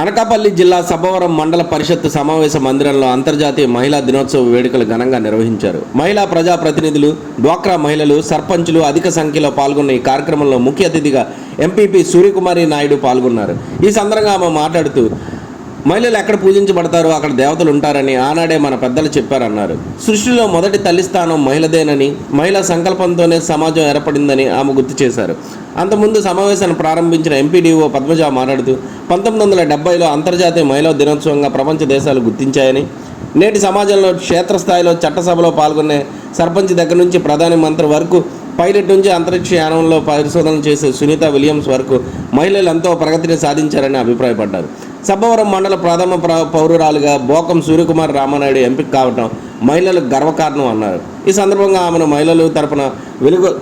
అనకాపల్లి జిల్లా సబ్బవరం మండల పరిషత్ సమావేశ మందిరంలో అంతర్జాతీయ మహిళా దినోత్సవ వేడుకలు ఘనంగా నిర్వహించారు. మహిళా ప్రజా ప్రతినిధులు డ్వాక్రా మహిళలు సర్పంచులు అధిక సంఖ్యలో పాల్గొన్న ఈ కార్యక్రమంలో ముఖ్య అతిథిగా ఎంపీపీ సూర్యకుమారి నాయుడు పాల్గొన్నారు. ఈ సందర్భంగా ఆమె మాట్లాడుతూ మహిళలు ఎక్కడ పూజించబడతారో అక్కడ దేవతలు ఉంటారని ఆనాడే మన పెద్దలు చెప్పారన్నారు. సృష్టిలో మొదటి తల్లి స్థానం మహిళదేనని మహిళా సంకల్పంతోనే సమాజం ఏర్పడిందని ఆమె గుర్తు చేశారు. అంతకుముందు సమావేశాన్ని ప్రారంభించిన ఎంపీడీఓ పద్మజ మాట్లాడుతూ పంతొమ్మిది వందల డెబ్బైలో అంతర్జాతీయ మహిళా దినోత్సవంగా ప్రపంచ దేశాలు గుర్తించాయని నేటి సమాజంలో క్షేత్రస్థాయిలో చట్టసభలో పాల్గొనే సర్పంచ్ దగ్గర నుంచి ప్రధాని మంత్రి వరకు పైలట్ నుంచి అంతరిక్ష యానంలో పరిశోధన చేసే సునీత విలియమ్స్ వరకు మహిళలు ఎంతో ప్రగతిని సాధించారని అభిప్రాయపడ్డారు. సబ్బవరం మండల ప్రథమ ప్ర- పౌరురాలుగా బోకం సూర్యకుమార్ రామానాయుడు ఎంపిక కావటం మహిళలకు గర్వకారణం అన్నారు. ఈ సందర్భంగా ఆమెను మహిళలు తరపున వెలుగు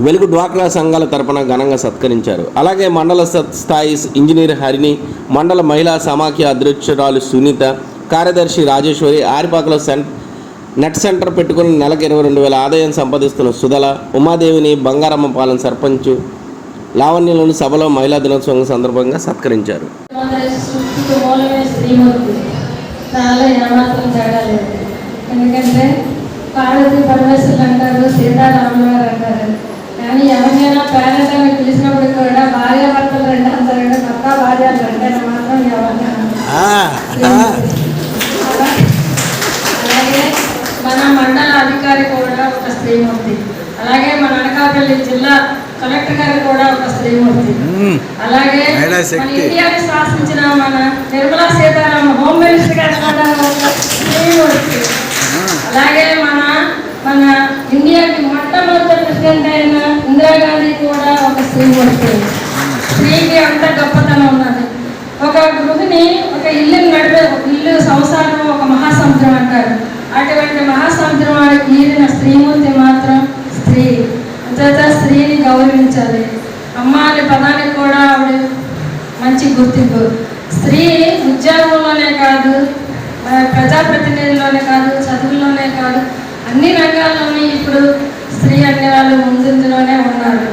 వెలుగు డ్వాక్రా సంఘాల తరపున ఘనంగా సత్కరించారు. అలాగే మండల స్థాయి ఇంజనీర్ హరిణి మండల మహిళా సమాఖ్య అధ్యక్షురాలు సునీత కార్యదర్శి రాజేశ్వరి ఆరిపాకలో సెంట్ నెట్ సెంటర్ పెట్టుకుని నెలకు ఇరవై రెండు వేల ఆదాయం సంపాదిస్తున్న సుధల ఉమాదేవిని బంగారమ్మ పాలెం సర్పంచ్ లావణ్యలోని సభలో మహిళా దినోత్సవం సందర్భంగా సత్కరించారు. సృష్టికి మూలమే శ్రీమూర్తి చాలా ఏమాత్రం తేడా లేదు. ఎందుకంటే పార్వతి పరమేశ్వరులు అంటారు. సీతారాములు గారు అంటారు కానీ ఎవరినైనా పేరెంట్ అని పిలిచినప్పుడు కూడా భార్య భర్తలు రెండు అంటారంటే భర్త భార్య అంటే మాత్రం ఎవరినైనా ఒక స్త్రీమూర్తి. అలాగే మన అనకాపల్లి జిల్లా కలెక్టర్ గారు కూడా ఒక స్త్రీమూర్తి. అలాగే మన. ఇండియాని శాసించిన మన నిర్మలా సీతారామన్ హోమ్ మినిస్టర్ గారు కూడా ఒక స్త్రీమూర్తి. అలాగే మన మన ఇండియాకి మొట్టమొదటి ప్రెసిడెంట్ అయిన ఇందిరాగాంధీ కూడా ఒక స్త్రీమూర్తి. స్త్రీకి అంత గొప్పతనం ఉన్నది. ఒక గృహిణి ఒక ఇల్లు నడిపే ఒక ఇల్లు సంసారం ఒక మహాసముద్రం అంటారు. స్త్రీమూర్తి మాత్రం స్త్రీ. అంతేత స్త్రీని గౌరవించాలి. అమ్మ అనే పదానికి కూడా ఆవిడ మంచి గుర్తింపు. స్త్రీ ఉద్యోగంలోనే కాదు ప్రజాప్రతినిధుల్లోనే కాదు చదువుల్లోనే కాదు అన్ని రంగాల్లోని ఇప్పుడు స్త్రీ అనే వాళ్ళు ముందులోనే ఉన్నారు.